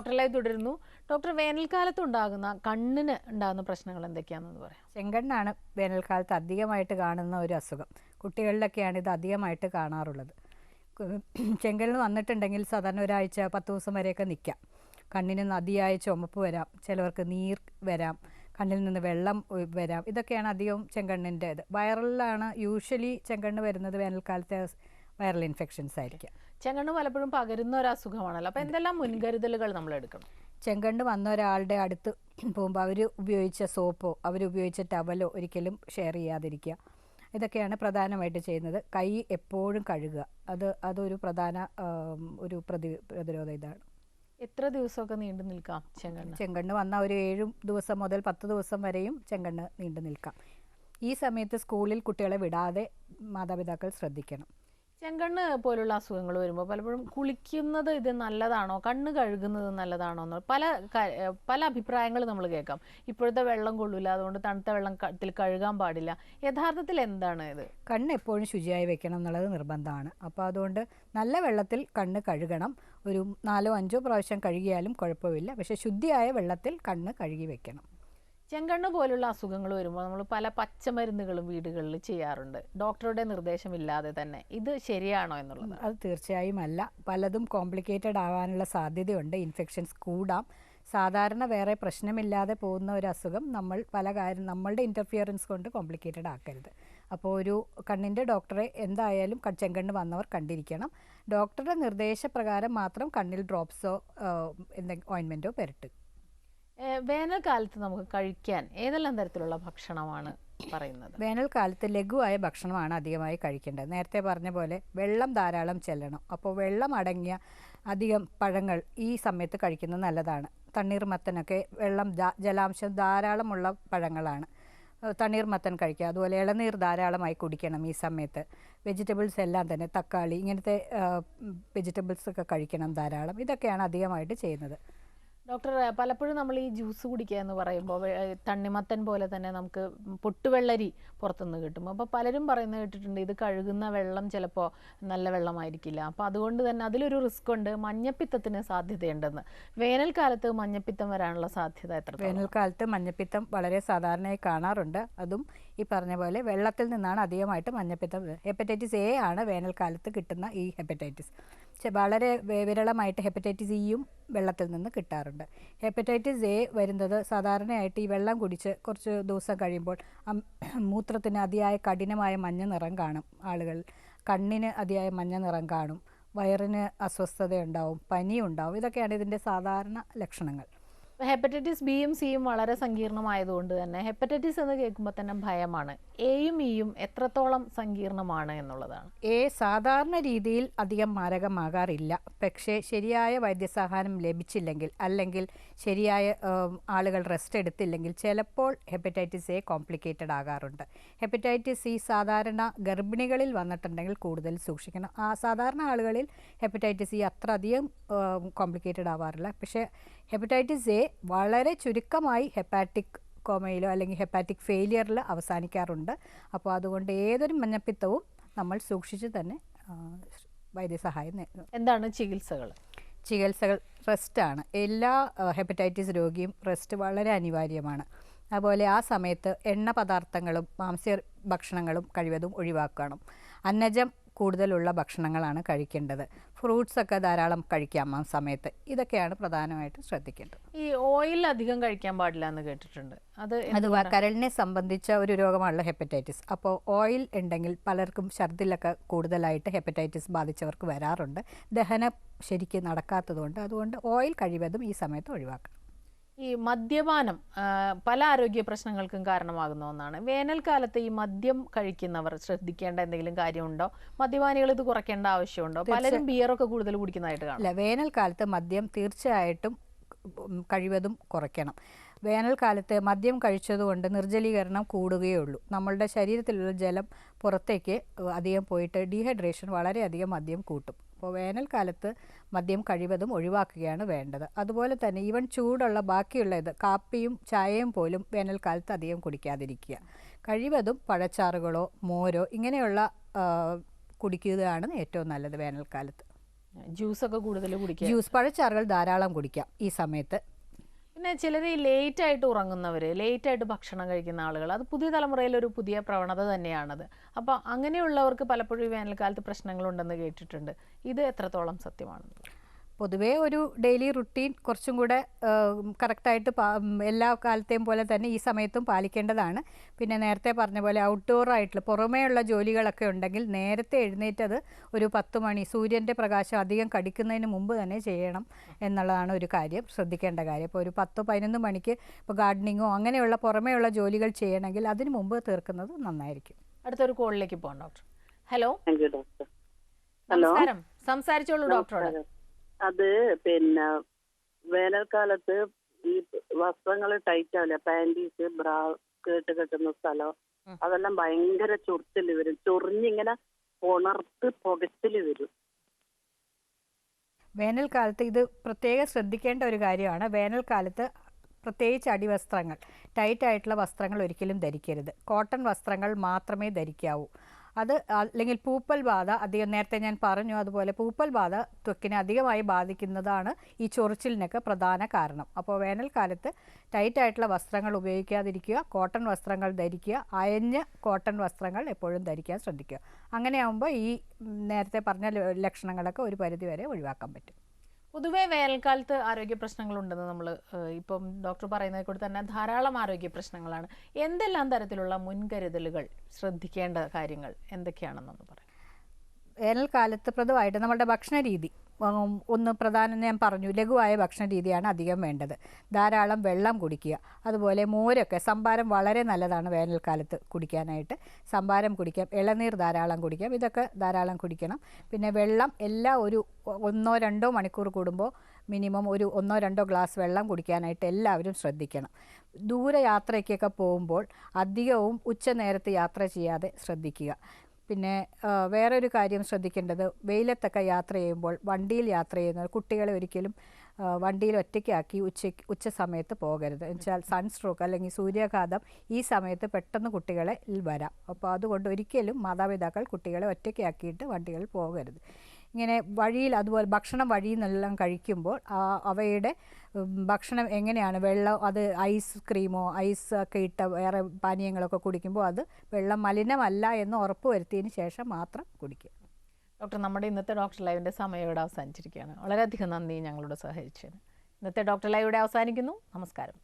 ഡോക്ടർ തുടരുന്നു. ഡോക്ടർ വേനൽക്കാലത്ത് ഉണ്ടാകുന്ന കണ്ണിന് ഉണ്ടാകുന്ന പ്രശ്നങ്ങൾ എന്തൊക്കെയാണെന്ന് പറയാം. ചെങ്കണ്ണാണ് വേനൽക്കാലത്ത് അധികമായിട്ട് കാണുന്ന ഒരു അസുഖം. കുട്ടികളിലൊക്കെയാണ് ഇത് അധികമായിട്ട് കാണാറുള്ളത്. ചെങ്കണ്ണ് വന്നിട്ടുണ്ടെങ്കിൽ സാധാരണ ഒരാഴ്ച പത്ത് ദിവസം വരെയൊക്കെ നിൽക്കാം കണ്ണിന് നദിയായ ചുമപ്പ് വരാം ചിലവർക്ക് നീർ വരാം കണ്ണിൽ നിന്ന് വെള്ളം വരാം. ഇതൊക്കെയാണ് അധികവും ചെങ്കണ്ണിന്റെ ഇത് വൈറലിലാണ് യൂഷ്വലി ചെങ്കണ്ണ് വരുന്നത് വേനൽക്കാലത്തെ വൈറൽ ഇൻഫെക്ഷൻസ് ആയിരിക്കാം. ചെങ്കണ്ണ് പലപ്പോഴും പകരുന്ന ഒരു അസുഖമാണല്ലോ. അപ്പോൾ എന്തെല്ലാം മുൻകരുതലുകൾ നമ്മൾ എടുക്കണം? ചെങ്കണ്ണ് വന്ന ഒരാളുടെ അടുത്ത് പോകുമ്പോൾ അവർ ഉപയോഗിച്ച സോപ്പോ അവർ ഉപയോഗിച്ച ടവലോ ഒരിക്കലും ഷെയർ ചെയ്യാതിരിക്കുക. ഇതൊക്കെയാണ് പ്രധാനമായിട്ട് ചെയ്യുന്നത്. കൈ എപ്പോഴും കഴുകുക. അത് അതൊരു പ്രധാന ഒരു പ്രതി പ്രതിരോധ ഇതാണ്. എത്ര ദിവസമൊക്കെ നീണ്ടു നിൽക്കാം ചെങ്കണ്ണ്? ചെങ്കണ്ണ് വന്ന ഒരു ഏഴ് ദിവസം മുതൽ പത്ത് ദിവസം വരെയും ചെങ്കണ്ണ് നീണ്ടു നിൽക്കാം. ഈ സമയത്ത് സ്കൂളിൽ കുട്ടികളെ വിടാതെ മാതാപിതാക്കൾ ശ്രദ്ധിക്കണം. ചെങ്കണ്ണ് പോലുള്ള അസുഖങ്ങൾ വരുമ്പോൾ പലപ്പോഴും കുളിക്കുന്നത് ഇത് നല്ലതാണോ? കണ്ണ് കഴുകുന്നത് നല്ലതാണോ എന്ന് പല പല അഭിപ്രായങ്ങൾ നമ്മൾ കേൾക്കാം. ഇപ്പോഴത്തെ വെള്ളം കൊള്ളില്ല അതുകൊണ്ട് തണുത്ത വെള്ളം ത്തിൽ കഴുകാൻ പാടില്ല. യഥാർത്ഥത്തിൽ എന്താണ് ഇത്? കണ്ണ് എപ്പോഴും ശുചിയായി വെക്കണം എന്നുള്ളത് നിർബന്ധമാണ്. അപ്പോൾ അതുകൊണ്ട് നല്ല വെള്ളത്തിൽ കണ്ണ് കഴുകണം. ഒരു നാലോ അഞ്ചോ പ്രാവശ്യം കഴുകിയാലും കുഴപ്പമില്ല. പക്ഷേ ശുദ്ധിയായ വെള്ളത്തിൽ കണ്ണ് കഴുകി വെക്കണം. ചെങ്കണ്ണ് പോലുള്ള അസുഖങ്ങൾ വരുമ്പോൾ നമ്മൾ പല പച്ചമരുന്നുകളും വീടുകളിൽ ചെയ്യാറുണ്ട്. ഡോക്ടറുടെ നിർദ്ദേശം ഇല്ലാതെ തന്നെ. ഇത് ശരിയാണോ എന്നുള്ളത്? അത് തീർച്ചയായും അല്ല. പലതും കോംപ്ലിക്കേറ്റഡ് ആവാനുള്ള സാധ്യതയുണ്ട്. ഇൻഫെക്ഷൻസ് കൂടാം. സാധാരണ വേറെ പ്രശ്നമില്ലാതെ പോകുന്ന ഒരു അസുഖം നമ്മൾ പല കാര്യം നമ്മളുടെ ഇന്റർഫിയറൻസ് കൊണ്ട് കോംപ്ലിക്കേറ്റഡ് ആക്കരുത്. അപ്പോൾ ഒരു കണ്ണിന്റെ ഡോക്ടറെ എന്തായാലും ചെങ്കണ്ണ് വന്നവർ കണ്ടിരിക്കണം. ഡോക്ടറുടെ നിർദ്ദേശപ്രകാരം മാത്രം കണ്ണിൽ ഡ്രോപ്സോ എന്തെങ്കിലും ഓയിൻമെന്റോ പെരട്ടുക വേനൽക്കാലത്ത് നമുക്ക് കഴിക്കാൻ ഏതെല്ലാം തരത്തിലുള്ള ഭക്ഷണമാണ് പറയുന്നത്? വേനൽക്കാലത്ത് ലഘുവായ ഭക്ഷണമാണ് അധികമായി കഴിക്കേണ്ടത്. നേരത്തെ പറഞ്ഞ പോലെ വെള്ളം ധാരാളം ചെല്ലണം. അപ്പോൾ വെള്ളം അടങ്ങിയ അധികം പഴങ്ങൾ ഈ സമയത്ത് കഴിക്കുന്നത് നല്ലതാണ്. തണ്ണീർമത്തനൊക്കെ വെള്ളം ജലാംശം ധാരാളമുള്ള പഴങ്ങളാണ്. തണ്ണീർമത്തൻ കഴിക്കുക. അതുപോലെ ഇളനീർ ധാരാളമായി കുടിക്കണം ഈ സമയത്ത്. വെജിറ്റബിൾസ് എല്ലാം തന്നെ തക്കാളി ഇങ്ങനത്തെ വെജിറ്റബിൾസ് ഒക്കെ കഴിക്കണം ധാരാളം. ഇതൊക്കെയാണ് അധികമായിട്ട് ചെയ്യുന്നത്. ഡോക്ടർ പലപ്പോഴും നമ്മൾ ഈ ജ്യൂസ് കുടിക്കുക എന്ന് പറയുമ്പോൾ തണ്ണിമത്തൻ പോലെ തന്നെ നമുക്ക് പൊട്ടുവെള്ളരി പുറത്തുനിന്ന് കിട്ടും. അപ്പോൾ പലരും പറയുന്നത് കേട്ടിട്ടുണ്ട് ഇത് കഴുകുന്ന വെള്ളം ചിലപ്പോൾ നല്ല വെള്ളമായിരിക്കില്ല. അപ്പോൾ അതുകൊണ്ട് തന്നെ അതിലൊരു റിസ്ക് ഉണ്ട് മഞ്ഞപ്പിത്തത്തിന് സാധ്യതയുണ്ടെന്ന്. വേനൽക്കാലത്ത് മഞ്ഞപ്പിത്തം വരാനുള്ള സാധ്യത എത്ര വേനൽക്കാലത്ത് മഞ്ഞപ്പിത്തം വളരെ സാധാരണയായി കാണാറുണ്ട്. അതും ഈ പറഞ്ഞ പോലെ വെള്ളത്തിൽ നിന്നാണ് അധികമായിട്ട് മഞ്ഞപ്പിത്തം ഹെപ്പറ്റൈറ്റിസ് എ ആണ് വേനൽക്കാലത്ത് കിട്ടുന്ന ഈ ഹെപ്പറ്റൈറ്റിസ് പക്ഷേ വളരെ വിരളമായിട്ട് ഹെപ്പറ്റൈറ്റിസ് ഇയും വെള്ളത്തിൽ നിന്ന് കിട്ടാറുണ്ട്. ഹെപ്പറ്റൈറ്റിസ് എ വരുന്നത് സാധാരണയായിട്ട് ഈ വെള്ളം കുടിച്ച് കുറച്ച് ദിവസം കഴിയുമ്പോൾ മൂത്രത്തിന് അതിയായ കഠിനമായ മഞ്ഞ നിറം കാണും ആളുകൾ. കണ്ണിന് അതിയായ മഞ്ഞ നിറം കാണും. വയറിന് അസ്വസ്ഥതയുണ്ടാവും പനിയുണ്ടാവും. ഇതൊക്കെയാണ് ഇതിന്റെ സാധാരണ ലക്ഷണങ്ങൾ. ഹെപ്പറ്റൈറ്റിസ് ബിയും സിയും വളരെ സങ്കീർണമായതുകൊണ്ട് തന്നെ ഹെപ്പറ്റൈറ്റിസ് എന്ന് കേൾക്കുമ്പോൾ തന്നെ ഭയമാണ്. എയും ഇയും എത്രത്തോളം സങ്കീർണമാണ് എന്നുള്ളതാണ്. എ സാധാരണ രീതിയിൽ അധികം മാരകമാകാറില്ല. പക്ഷേ ശരിയായ വൈദ്യസഹായം ലഭിച്ചില്ലെങ്കിൽ അല്ലെങ്കിൽ ശരിയായ ആളുകൾ റെസ്റ്റ് എടുത്തില്ലെങ്കിൽ ചിലപ്പോൾ ഹെപ്പറ്റൈറ്റിസ് എ കോംപ്ലിക്കേറ്റഡ് ആകാറുണ്ട്. ഹെപ്പറ്റൈറ്റിസ് സി സാധാരണ ഗർഭിണികളിൽ വന്നിട്ടുണ്ടെങ്കിൽ കൂടുതൽ സൂക്ഷിക്കണം. ആ സാധാരണ ആളുകളിൽ ഹെപ്പറ്റൈറ്റിസ് സി അത്ര അധികം കോംപ്ലിക്കേറ്റഡ് ആവാറില്ല. പക്ഷേ ഹെപ്പറ്റൈറ്റിസ് എ വളരെ ചുരുക്കമായി ഹെപ്പാറ്റിക് കോമയിലോ അല്ലെങ്കിൽ ഹെപ്പാറ്റിക് ഫെയിലിയറിൽ അവസാനിക്കാറുണ്ട്. അപ്പോൾ അതുകൊണ്ട് ഏതൊരു മഞ്ഞപ്പിത്തവും നമ്മൾ സൂക്ഷിച്ച് തന്നെ വൈദ്യസഹായം എന്താണ് ചികിത്സകൾ? ചികിത്സകൾ റെസ്റ്റാണ് എല്ലാ ഹെപ്പറ്റൈറ്റിസ് രോഗിയും റെസ്റ്റ് വളരെ അനിവാര്യമാണ്. അതുപോലെ ആ സമയത്ത് എണ്ണ പദാർത്ഥങ്ങളും മാംസ്യ ഭക്ഷണങ്ങളും കഴിവതും ഒഴിവാക്കണം. അന്നജം കൂടുതലുള്ള ഭക്ഷണങ്ങളാണ് കഴിക്കേണ്ടത്. ഫ്രൂട്ട്സ് ഒക്കെ ധാരാളം കഴിക്കാം ആ സമയത്ത്. ഇതൊക്കെയാണ് പ്രധാനമായിട്ടും ശ്രദ്ധിക്കേണ്ടത്. ഈ ഓയിൽ അധികം കഴിക്കാൻ പാടില്ല എന്ന് കേട്ടിട്ടുണ്ട്. അത് അത് കരളിനെ സംബന്ധിച്ച ഒരു രോഗമാണല്ലോ ഹെപ്പറ്റൈറ്റിസ്. അപ്പോൾ ഓയിൽ ഉണ്ടെങ്കിൽ പലർക്കും ഛർദിലൊക്കെ കൂടുതലായിട്ട് ഹെപ്പറ്റൈറ്റിസ് ബാധിച്ചവർക്ക് വരാറുണ്ട്. ദഹനം ശരിക്ക് നടക്കാത്തതുകൊണ്ട് അതുകൊണ്ട് ഓയിൽ കഴിവതും ഈ സമയത്ത് ഒഴിവാക്കണം. ഈ മദ്യപാനം പല ആരോഗ്യ പ്രശ്നങ്ങൾക്കും കാരണമാകുന്ന ഒന്നാണ്. വേനൽക്കാലത്ത് ഈ മദ്യം കഴിക്കുന്നവർ ശ്രദ്ധിക്കേണ്ട എന്തെങ്കിലും കാര്യമുണ്ടോ? മദ്യപാനികൾ ഇത് കുറയ്ക്കേണ്ട ആവശ്യമുണ്ടോ? പലരും ബിയറൊക്കെ കൂടുതൽ കുടിക്കുന്നതായിട്ട് കാണാം. അല്ല വേനൽക്കാലത്ത് മദ്യം തീർച്ചയായിട്ടും കഴിവതും കുറയ്ക്കണം. വേനൽക്കാലത്ത് മദ്യം കഴിച്ചതുകൊണ്ട് നിർജലീകരണം കൂടുകയേ ഉള്ളൂ. നമ്മളുടെ ശരീരത്തിലുള്ള ജലം പുറത്തേക്ക് അധികം പോയിട്ട് ഡീഹൈഡ്രേഷൻ വളരെയധികം മദ്യം കൂട്ടും. അപ്പോൾ വേനൽക്കാലത്ത് മദ്യം കഴിവതും ഒഴിവാക്കുകയാണ് വേണ്ടത്. അതുപോലെ തന്നെ ഈവൻ ചൂടുള്ള ബാക്കിയുള്ള ഇത് കാപ്പിയും ചായയും പോലും വേനൽക്കാലത്ത് അധികം കുടിക്കാതിരിക്കുക. കഴിവതും പഴച്ചാറുകളോ മോരോ ഇങ്ങനെയുള്ള കുടിക്കുകയാണ് ഏറ്റവും നല്ലത് വേനൽക്കാലത്ത്. ജ്യൂസൊക്കെ കൂടുതൽ കുടിക്കുക. ജ്യൂസ് പഴച്ചാറുകൾ ധാരാളം കുടിക്കാം ഈ സമയത്ത്. പിന്നെ ചിലർ ഈ ലേറ്റ് ആയിട്ട് ഉറങ്ങുന്നവർ ലേറ്റ് ആയിട്ട് ഭക്ഷണം കഴിക്കുന്ന ആളുകൾ അത് പുതിയ തലമുറയിലെ ഒരു പുതിയ പ്രവണത തന്നെയാണത്. അപ്പോൾ അങ്ങനെയുള്ളവർക്ക് പലപ്പോഴും ഈ വേനൽക്കാലത്ത് പ്രശ്നങ്ങളുണ്ടെന്ന് കേട്ടിട്ടുണ്ട്. ഇത് എത്രത്തോളം സത്യമാണ് പൊതുവേ ഒരു ഡെയിലി റുട്ടീൻ കുറച്ചും കൂടെ കറക്റ്റായിട്ട് എല്ലാ കാലത്തെയും പോലെ തന്നെ ഈ സമയത്തും പാലിക്കേണ്ടതാണ്. പിന്നെ നേരത്തെ പറഞ്ഞ പോലെ ഔട്ട്ഡോർ ആയിട്ടുള്ള പുറമേയുള്ള ജോലികളൊക്കെ ഉണ്ടെങ്കിൽ നേരത്തെ എഴുന്നേറ്റത് ഒരു പത്ത് മണി സൂര്യന്റെ പ്രകാശം അധികം കടിക്കുന്നതിന് മുമ്പ് തന്നെ ചെയ്യണം എന്നുള്ളതാണ് ഒരു കാര്യം. ശ്രദ്ധിക്കേണ്ട കാര്യം. ഇപ്പോൾ ഒരു പത്ത് പതിനൊന്ന് മണിക്ക് ഇപ്പോൾ ഗാർഡനിങ്ങോ അങ്ങനെയുള്ള പുറമേയുള്ള ജോലികൾ ചെയ്യണമെങ്കിൽ അതിന് മുമ്പ് തീർക്കുന്നത് നന്നായിരിക്കും. അടുത്തൊരു കോളിലേക്ക് പോകാം ഡോക്ടർ ഹലോ ഹലോ നമസ്കാരം. സംസാരിച്ചോളൂ ഡോക്ടറോട് അത് പിന്നെ വേനൽക്കാലത്ത് ഈ വസ്ത്രങ്ങൾ ടൈറ്റ് ആവില്ല. പാന്റീസ് ബ്രാ കേട്ട് കെട്ടുന്ന സ്ഥലം. അതെല്ലാം ഭയങ്കര ചൊറിച്ചിൽ വരും. ചൊറിഞ്ഞിങ്ങനെ ഉണർത്ത് പുകച്ചിൽ വരും. വേനൽക്കാലത്ത് ഇത് പ്രത്യേകം ശ്രദ്ധിക്കേണ്ട ഒരു കാര്യമാണ്. വേനൽക്കാലത്ത് പ്രത്യേകിച്ച് അടിവസ്ത്രങ്ങൾ. ടൈറ്റ് ആയിട്ടുള്ള വസ്ത്രങ്ങൾ ഒരിക്കലും ധരിക്കരുത്. കോട്ടൺ വസ്ത്രങ്ങൾ മാത്രമേ ധരിക്കാവൂ. അത് അല്ലെങ്കിൽ പൂപ്പൽ ബാധ അധികം നേരത്തെ ഞാൻ പറഞ്ഞു അതുപോലെ പൂപ്പൽ ബാധ ത്വക്കിനെ അധികമായി ബാധിക്കുന്നതാണ് ഈ ചൊറിച്ചിലിനൊക്കെ പ്രധാന കാരണം. അപ്പോൾ വേനൽക്കാലത്ത് ടൈറ്റായിട്ടുള്ള വസ്ത്രങ്ങൾ ഉപയോഗിക്കാതിരിക്കുക കോട്ടൺ വസ്ത്രങ്ങൾ ധരിക്കുക അയഞ്ഞ കോട്ടൺ വസ്ത്രങ്ങൾ എപ്പോഴും ധരിക്കാൻ ശ്രദ്ധിക്കുക. അങ്ങനെയാകുമ്പോൾ ഈ നേരത്തെ പറഞ്ഞ ലക്ഷണങ്ങളൊക്കെ ഒരു പരിധിവരെ ഒഴിവാക്കാൻ പറ്റും. പൊതുവേ വേനൽക്കാലത്ത് ആരോഗ്യ പ്രശ്നങ്ങളുണ്ടെന്ന് നമ്മൾ ഇപ്പം ഡോക്ടർ പറയുന്നത് കൂടി തന്നെ ധാരാളം ആരോഗ്യ പ്രശ്നങ്ങളാണ്. എന്തെല്ലാം തരത്തിലുള്ള മുൻകരുതലുകൾ ശ്രദ്ധിക്കേണ്ട കാര്യങ്ങൾ എന്തൊക്കെയാണെന്നൊന്ന് പറയാം വേനൽക്കാലത്ത് പ്രധവായിട്ട് നമ്മുടെ ഭക്ഷണ രീതി ഒന്ന് പ്രധാനം ഞാൻ പറഞ്ഞു ലഘുവായ ഭക്ഷണ രീതിയാണ് അധികം വേണ്ടത്. ധാരാളം വെള്ളം കുടിക്കുക. അതുപോലെ മോരൊക്കെ സംഭാരം വളരെ നല്ലതാണ് വേനൽക്കാലത്ത് കുടിക്കാനായിട്ട്. സംഭാരം കുടിക്കാം ഇളനീർ ധാരാളം കുടിക്കാം ഇതൊക്കെ ധാരാളം കുടിക്കണം. പിന്നെ വെള്ളം എല്ലാ ഒരു ഒന്നോ രണ്ടോ മണിക്കൂർ കൂടുമ്പോൾ മിനിമം ഒരു ഒന്നോ രണ്ടോ ഗ്ലാസ് വെള്ളം കുടിക്കാനായിട്ട് എല്ലാവരും ശ്രദ്ധിക്കണം. ദൂരയാത്രയ്ക്കൊക്കെ പോകുമ്പോൾ അധികവും ഉച്ച നേരത്ത് യാത്ര ചെയ്യാതെ ശ്രദ്ധിക്കുക. പിന്നെ വേറൊരു കാര്യം ശ്രദ്ധിക്കേണ്ടത്. വെയിലത്തൊക്കെ യാത്ര ചെയ്യുമ്പോൾ വണ്ടിയിൽ യാത്ര ചെയ്യുന്നവർ കുട്ടികളെ ഒരിക്കലും വണ്ടിയിൽ ഒറ്റയ്ക്കാക്കി ഉച്ചയ്ക്ക് ഉച്ച സമയത്ത് പോകരുത്. എന്നുവെച്ചാൽ സൺസ്ട്രോക്ക് അല്ലെങ്കിൽ സൂര്യാഘാതം ഈ സമയത്ത് പെട്ടെന്ന് കുട്ടികളെ വരാം. അപ്പോൾ അതുകൊണ്ട് ഒരിക്കലും മാതാപിതാക്കൾ കുട്ടികളെ ഒറ്റയ്ക്കാക്കിയിട്ട് വണ്ടികളിൽ പോകരുത്. ഇങ്ങനെ വഴിയിൽ അതുപോലെ ഭക്ഷണം വഴിയിൽ നിന്നെല്ലാം കഴിക്കുമ്പോൾ അവയുടെ ഭക്ഷണം എങ്ങനെയാണ്? വെള്ളം അത് ഐസ് ക്രീമോ ഐസ് ഒക്കെ ഇട്ട വേറെ പാനീയങ്ങളൊക്കെ കുടിക്കുമ്പോൾ അത് വെള്ളം മലിനമല്ല എന്ന് ഉറപ്പ് വരുത്തിയതിന് ശേഷം മാത്രം കുടിക്കുക. ഡോക്ടർ നമ്മുടെ ഇന്നത്തെ ഡോക്ടർ ലൈവിന്റെ സമയം ഇവിടെ അവസാനിച്ചിരിക്കുകയാണ്. വളരെയധികം നന്ദി ഞങ്ങളോട് സഹകരിച്ചതിന്. ഇന്നത്തെ ഡോക്ടർ ലൈവ് ഇവിടെ അവസാനിക്കുന്നു. നമസ്കാരം.